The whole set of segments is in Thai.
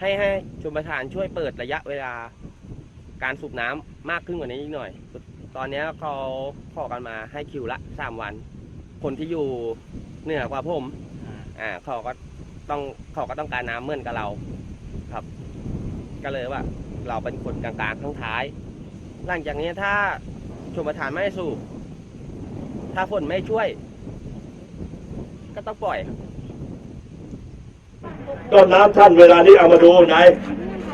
ให้ให้ชมประทานช่วยเปิดระยะเวลาการสูบน้ำมากขึ้นกว่านี้อีกหน่อย ตอนนี้เขาขอกันมาให้คิวละสามวัน คนที่อยู่เหนือกว่าผมอ่าเขาก็ต้องเขาก็ต้องการน้ำเหมือนกับเราครับ ก็เลยว่า เราเป็นคนกลางๆข้างท้าย หลังจากนี้ถ้าชมประทานไม่ให้สูบถ้าฝนไม่ช่วย ก็ต้องปล่อยครับ ต้นน้ำท่านเวลานี้เอามาดูไหน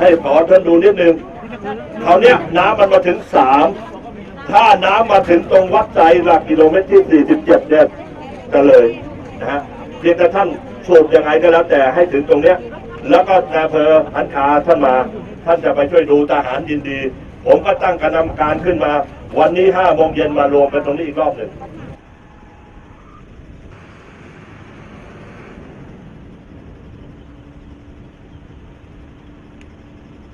ให้ขอท่านดูนิดนึงคราวเนี้ยน้ำมันมาถึงสามถ้าน้ำมาถึงตรงวัดใจหลักกิโลเมตรที่ 47เนี่ยจะเลยนะฮะเพียงแต่ท่านสูบยังไงก็แล้วแต่ให้ถึงตรงเนี้ย แล้วก็นายอำเภอหันคาท่านมา ท่านจะไปช่วยดูทหารยินดี ผมก็ตั้งคณะกรรมการขึ้นมา วันนี้ห้าโมงเย็นมารวมกันตรงนี้อีกรอบหนึ่ง